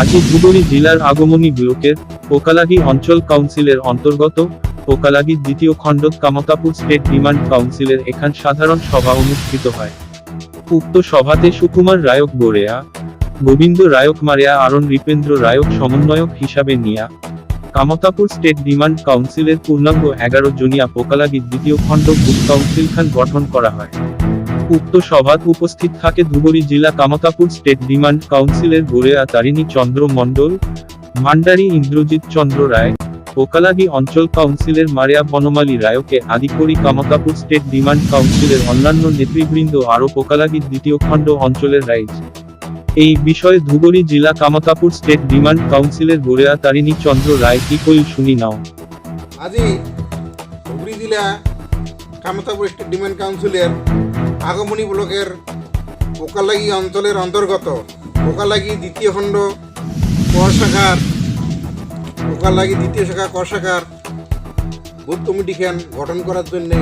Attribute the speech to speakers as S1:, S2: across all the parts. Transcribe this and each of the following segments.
S1: আজ ধুবড়ী জেলার আগমনী ব্লকের পোকালাগি অঞ্চল কাউন্সিলের অন্তর্গত পোকালাগি দ্বিতীয় খণ্ড কামতাপুর স্টেট ডিমান্ড কাউন্সিলের এখান সাধারণ সভা অনুষ্ঠিত হয়। উক্ত সভাতে সুকুমার রায়ক গোরেয়া গোবিন্দ রায়ক মারিয়া আরন রিপেন্দ্র রায়ক সমন্বয়ক হিসাবে নিয়া কামতাপুর স্টেট ডিমান্ড কাউন্সিলের পূর্ণাঙ্গ এগারো জনিয়া পোকালাগি দ্বিতীয় খণ্ড বুথ কাউন্সিল খান গঠন করা হয়। উক্ত সভাত উপস্থিত থাকে ধুবড়ী জেলা কামতাপুর স্টেট ডিমান্ড কাউন্সিলের গোরেয়া তারিণী চন্দ্র মণ্ডল ভান্ডারী ইন্দ্রজিৎ চন্দ্র রায় পোকালাগি অঞ্চল কাউন্সিলের মারিয়া বনমালী রায়কে আদি করি কামতাপুর স্টেট ডিমান্ড কাউন্সিলের অন্যান্য নেতৃবৃন্দ আরও পোকালাগি দ্বিতীয় খণ্ড অঞ্চলের রাইজ এই বিষয়ে ধুবড়ী জেলা কামতাপুর স্টেট ডিমান্ড কাউন্সিলের গোরেয়া তারিণী চন্দ্র রায় কি কইল শুনি নাও।
S2: আজি ধুবড়ী জেলা কামতাপুর স্টেট ডিমান্ড কাউন্সিলের আগমনী ব্লকের পোকালাগি অঞ্চলের অন্তর্গত পোকালাগি দ্বিতীয় খণ্ড কর শাখার পোকালাগি দ্বিতীয় শাখা কর শাখার বুথ কমিটিখান গঠন করার জন্যে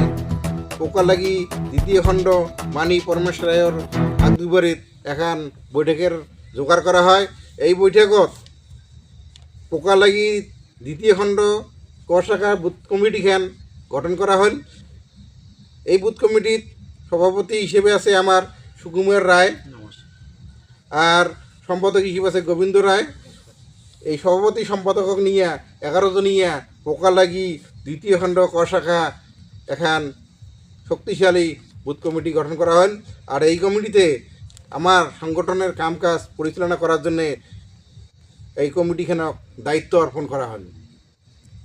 S2: পোকালাগি দ্বিতীয় খণ্ড মানি পরমেশ রায়ের আগবিপরীত এখন বৈঠকের জোগাড় করা হয়। এই বৈঠকত পোকালাগি দ্বিতীয় খণ্ড ক শাখার বুথ কমিটিখান গঠন করা হল। এই বুথ কমিটির সভাপতি হিসেবে আছে আমার সুকুমার রায়। আর সম্পাদক হিসেবে আছে গোবিন্দ রায়। এই সভাপতি সম্পাদকক নিয়ে, এগারো জনিয়া পোকা লাগি দ্বিতীয় খণ্ড ক শাখা এখন শক্তিশালী বুথ কমিটি গঠন করা হল। আর এই কমিটিতে আমার সংগঠনের কামকাজ পরিচালনা করার জন্যে এই কমিটিখানক দায়িত্ব অর্পণ করা হল।